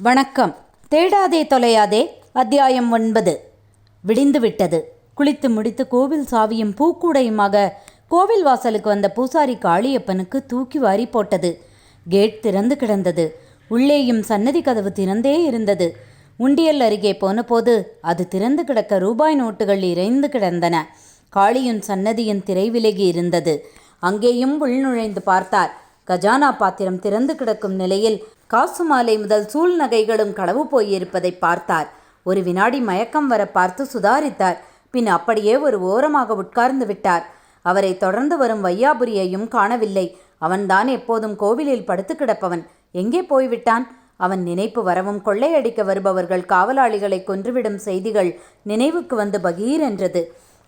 வணக்கம். தேடாதே தொலையாதே. அத்தியாயம் ஒன்பது. விடிந்து விட்டது குளித்து முடித்து கோவில் சாவியும் பூக்கூடையுமாக கோவில் வாசலுக்கு வந்த பூசாரி காளியப்பனுக்கு தூக்கி வாரி போட்டது. கேட் திறந்து கிடந்தது. உள்ளேயும் சன்னதி கதவு திறந்தே இருந்தது. உண்டியல் அருகே போனபோது அது திறந்து கிடக்க ரூபாய் நோட்டுகள் இறைந்து கிடந்தன. காளியின் சன்னதியின் திரை விலகி இருந்தது. அங்கேயும் உள்நுழைந்து பார்த்தார். கஜானா பாத்திரம் திறந்து கிடக்கும் நிலையில் காசு மாலை முதல் சூழ் நகைகளும் களவு போயிருப்பதை பார்த்தார். ஒரு வினாடி மயக்கம் வர பார்த்து சுதாரித்தார். பின் அப்படியே ஒரு ஓரமாக உட்கார்ந்து விட்டார். அவரை தொடர்ந்து வரும் வையாபுரியையும் காணவில்லை. அவன்தான் எப்போதும் கோவிலில் படுத்து கிடப்பவன். எங்கே போய்விட்டான்? அவன் நினைப்பு வரவும் கொள்ளையடிக்க வருபவர்கள் காவலாளிகளை கொன்றுவிடும் செய்திகள் நினைவுக்கு வந்து பகீர் என்றது.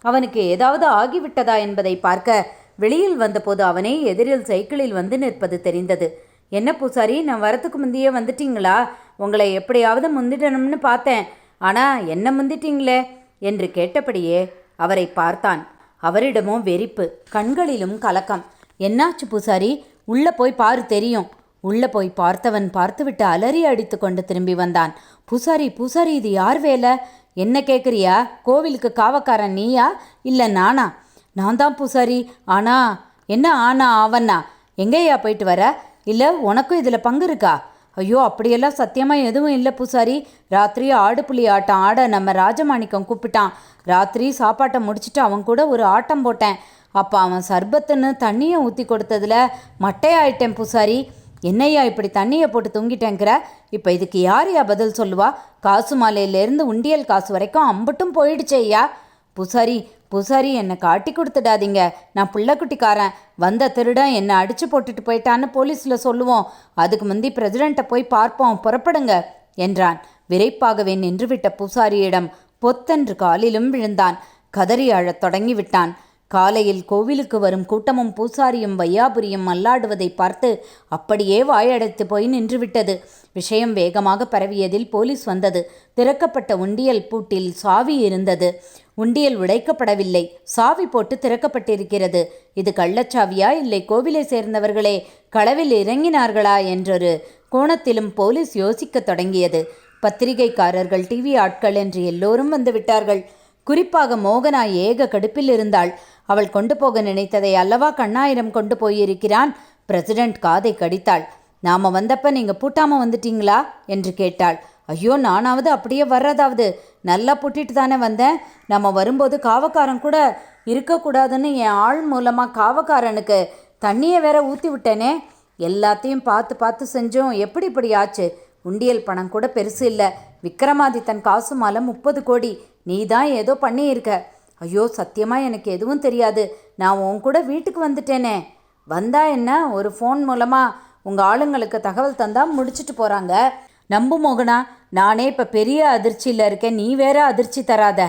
அவனுக்கு ஏதாவது ஆகிவிட்டதா என்பதை பார்க்க வெளியில் வந்தபோது அவனே எதிரில் சைக்கிளில் வந்து நிற்பது தெரிந்தது. என்ன பூசாரி நான் வரத்துக்கு முந்தையே வந்துட்டீங்களா? உங்களை எப்படியாவது முந்திடணும்னு பார்த்தேன். ஆனால் என்ன முந்திட்டீங்களே? என்று கேட்டபடியே அவரை பார்த்தான். அவரிடமும் வெறிப்பு கண்களிலும் கலக்கம். என்னாச்சு பூசாரி? உள்ளே போய் பாரு தெரியும். உள்ளே போய் பார்த்தவன் பார்த்துவிட்டு அலறி அடித்து கொண்டு திரும்பி வந்தான். பூசாரி பூசாரி இது யார் வேலை? என்ன கேட்குறியா கோவிலுக்கு காவக்காரன் நீயா? இல்லை நானா? நான் தான் பூசாரி. ஆனா என்ன ஆனா ஆவண்ணா? எங்கேயா போயிட்டு வர? இல்லை உனக்கும் இதில் பங்கு இருக்கா? ஐயோ அப்படியெல்லாம் சத்தியமாக எதுவும் இல்லை பூசாரி. ராத்திரி ஆடு புலி ஆட்டம் ஆட நம்ம ராஜமாணிக்கம் கூப்பிட்டான். ராத்திரி சாப்பாட்டை முடிச்சுட்டு அவன் கூட ஒரு ஆட்டம் போட்டேன். அப்போ அவன் சர்பத்துன்னு தண்ணியை ஊற்றி கொடுத்ததுல மட்டையாயிட்டேன் பூசாரி. என்னையா இப்படி தண்ணியை போட்டு தூங்கிட்டேங்கிற? இப்போ இதுக்கு யார் யா பதில் சொல்லுவா? காசு மாலையிலேருந்து உண்டியல் காசு வரைக்கும் அம்பட்டும் போயிடுச்சே ஐயா. பூசாரி பூசாரி என்னை காட்டி கொடுத்துடாதீங்க. நான் புள்ளக்குட்டிக்காரன். வந்த திருடன் என்னை அடிச்சு போட்டுட்டு போயிட்டான்னு போலீஸில் சொல்லுவோம். அதுக்கு முந்தி பிரசிடெண்ட்டை போய் பார்ப்போம். புறப்படுங்க என்றான். விரைப்பாகவே நின்றுவிட்ட பூசாரியிடம் பொத்தென்று காலிலும் விழுந்தான். கதறி அழத் தொடங்கிவிட்டான். காலையில் கோவிலுக்கு வரும் கூட்டமும் பூசாரியும் வையாபுரியும் மல்லாடுவதை பார்த்து அப்படியே வாயடைத்து போய் நின்றுவிட்டது. விஷயம் வேகமாக பரவியதில் போலீஸ் வந்தது. திறக்கப்பட்ட உண்டியல் பூட்டில் சாவி இருந்தது. உண்டியல் உடைக்கப்படவில்லை. சாவி போட்டு திறக்கப்பட்டிருக்கிறது. இது கள்ளச்சாவியா இல்லை கோவிலை சேர்ந்தவர்களே களவில் இறங்கினார்களா என்றொரு கோணத்திலும் போலீஸ் யோசிக்கத் தொடங்கியது. பத்திரிகைக்காரர்கள் டிவி ஆட்கள் என்று எல்லோரும் வந்து விட்டார்கள். குறிப்பாக மோகனா ஏக கடுப்பில் இருந்தாள். அவள் கொண்டு போக நினைத்ததை அல்லவா கண்ணாயிரம் கொண்டு போயிருக்கிறான்? பிரசிடென்ட் காதை கடித்தாள். நாம வந்தப்ப நீங்க பூட்டாம வந்துட்டீங்களா? என்று கேட்டாள். ஐயோ நானாவது அப்படியே வர்றதாவது. நல்லா புட்டிட்டு தானே வந்தேன். நம்ம வரும்போது காவக்காரன் கூட இருக்கக்கூடாதுன்னு என் ஆள் மூலமாக காவக்காரனுக்கு தண்ணியை வேற ஊற்றி விட்டேனே. எல்லாத்தையும் பார்த்து பார்த்து செஞ்சோம். எப்படி இப்படி ஆச்சு? உண்டியல் பணம் கூட பெருசு இல்லை. விக்ரமாதித்தன் காசு மாலை முப்பது கோடி. நீ தான் ஏதோ பண்ணியிருக்க. ஐயோ சத்தியமாக எனக்கு எதுவும் தெரியாது. நான் உன் கூட வீட்டுக்கு வந்துட்டேனே. வந்தா என்ன? ஒரு ஃபோன் மூலமாக உங்கள் ஆளுங்களுக்கு தகவல் தந்தால் முடிச்சுட்டு போகிறாங்க நம்பு மோகனா நானே இப்போ பெரிய அதிர்ச்சியில் இருக்கேன். நீ வேற அதிர்ச்சி தராத.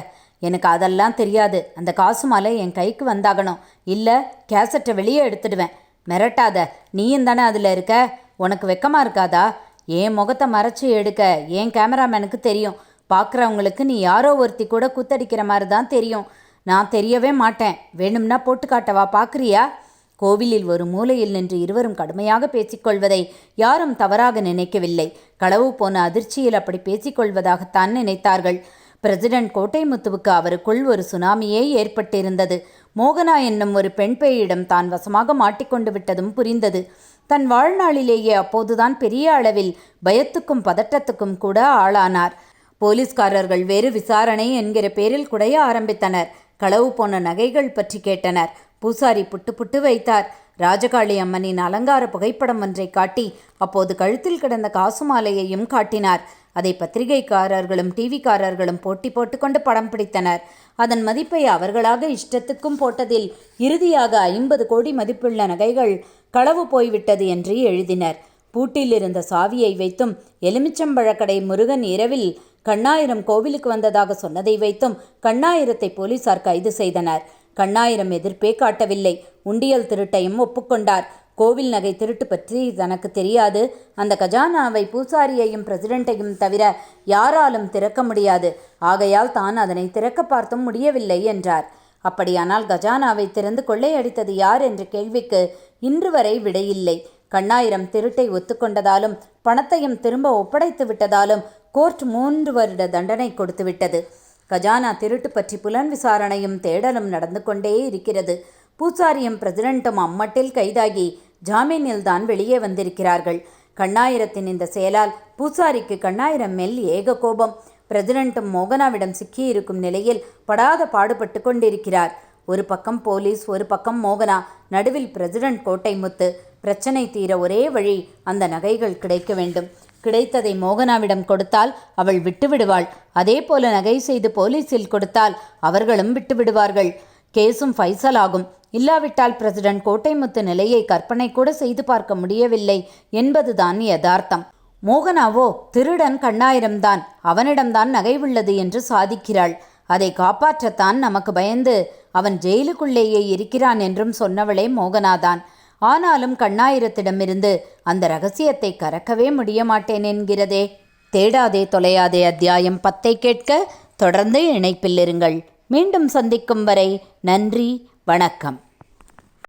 எனக்கு அதெல்லாம் தெரியாது. அந்த காசு மாலை என் கைக்கு வந்தாகணும். இல்லை கேசட்டை வெளியே எடுத்துடுவேன். மிரட்டாத. நீயும் தானே அதில் இருக்க? உனக்கு வெக்கமாக இருக்காதா? என் முகத்தை மறைச்சி எடுக்க? என் கேமராமேனுக்கு தெரியும்? பார்க்குறவங்களுக்கு நீ யாரோ ஒருத்தி கூட குத்தடிக்கிற மாதிரி தான் தெரியும். நான் தெரியவே மாட்டேன். வேணும்னா போட்டு காட்டவா பார்க்குறியா கோவிலில் ஒரு மூலையில் நின்று இருவரும் கடுமையாக பேசிக்கொள்வதை யாரும் தவறாக நினைக்கவில்லை. களவு போன அதிர்ச்சியில் அப்படி பேசிக்கொள்வதாகத்தான் நினைத்தார்கள். பிரசிடென்ட் கோட்டைமுத்துவுக்கு அவருக்குள் ஒரு சுனாமியே ஏற்பட்டிருந்தது. மோகனா என்னும் ஒரு பெண் பேயிடம் தான் வசமாக மாட்டிக்கொண்டு விட்டதும் புரிந்தது. தன் வாழ்நாளிலேயே அப்போதுதான் பெரிய அளவில் பயத்துக்கும் பதட்டத்துக்கும் கூட ஆளானார். போலீஸ்காரர்கள் வேறு விசாரணை என்கிற பேரில் குடைய ஆரம்பித்தனர். களவு போன நகைகள் பற்றி கேட்டனர். பூசாரி புட்டு புட்டு வைத்தார். ராஜகாளி அம்மனின் அலங்கார புகைப்படம் ஒன்றை காட்டி அப்போது கழுத்தில் கிடந்த காசு மாலையையும் காட்டினார். அதை பத்திரிகைக்காரர்களும் டிவிக்காரர்களும் போட்டி போட்டுக்கொண்டு படம் பிடித்தனர். அதன் மதிப்பை அவர்களாக இஷ்டத்துக்கும் போட்டதில் இறுதியாக ஐம்பது கோடி மதிப்புள்ள நகைகள் களவு போய்விட்டது என்று எழுதினர். பூட்டில் இருந்த சாவியை வைத்தும் எலுமிச்சம்பழக்கடை முருகன் இரவில் கண்ணாயிரம் கோவிலுக்கு வந்ததாக சொன்னதை வைத்தும் கண்ணாயிரத்தை போலீசார் கைது செய்தனர். கண்ணாயிரம் எதிர்ப்பே காட்டவில்லை. உண்டியல் திருட்டையும் ஒப்புக்கொண்டார். கோவில் நகை திருட்டு பற்றி தனக்கு தெரியாது. அந்த கஜானாவை பூசாரியையும் பிரசிடெண்ட்டையும் தவிர யாராலும் திறக்க முடியாது. ஆகையால் தான் அதனை திறக்க பார்த்தும் முடியவில்லை என்றார். அப்படியானால் கஜானாவை திறந்து கொள்ளையடித்தது யார் என்ற கேள்விக்கு இன்று வரை விடையில்லை. கண்ணாயிரம் திருட்டை ஒத்துக்கொண்டதாலும் பணத்தையும் திரும்ப ஒப்படைத்து விட்டதாலும் கோர்ட் மூன்று வருட தண்டனை கொடுத்துவிட்டது. கஜானா திருட்டு பற்றி புலன் விசாரணையும் தேடலும் நடந்து கொண்டே இருக்கிறது. பூசாரியும் பிரசிடென்ட்டும் அம்மட்டில் கைதாகி ஜாமீனில்தான் வெளியே வந்திருக்கிறார்கள். கண்ணாயிரத்தின் இந்த செயலால் பூசாரிக்கு கண்ணாயிரம் மேல் ஏக கோபம். பிரசிடென்ட்டும் மோகனாவிடம் சிக்கியிருக்கும் நிலையில் படாத பாடுபட்டு கொண்டிருக்கிறார். ஒரு பக்கம் போலீஸ் ஒரு பக்கம் மோகனா. நடுவில் பிரசிடென்ட் கோட்டை முத்து. பிரச்சனை தீர ஒரே வழி அந்த நகைகள் கிடைக்க வேண்டும். கிடைத்ததை மோகனாவிடம் கொடுத்தால் அவள் விட்டு விடுவாள் அதே போல நகை செய்து போலீஸில் கொடுத்தால் அவர்களும் விட்டு விடுவார்கள் கேஸும் ஃபைசல் ஆகும். இல்லாவிட்டால் பிரசிடென்ட் கோட்டைமுத்து நிலையை கற்பனை கூட செய்து பார்க்க முடியவில்லை என்பதுதான் யதார்த்தம். மோகனாவோ திருடன் கண்ணாயிரம்தான். அவனிடம்தான் நகை உள்ளது என்று சாதிக்கிறாள். அதை காப்பாற்றத்தான் நமக்கு பயந்து அவன் ஜெயிலுக்குள்ளேயே இருக்கிறான் என்றும் சொன்னவளே மோகனாதான். ஆனாலும் கண்ணாயிரத்திடமிருந்து அந்த ரகசியத்தை கறக்கவே முடிய மாட்டேன் என்கிறதே. தேடாதே தொலையாதே அத்தியாயம் பத்தை கேட்க தொடர்ந்து இணைப்பில் இருங்கள். மீண்டும் சந்திக்கும் வரை நன்றி வணக்கம்.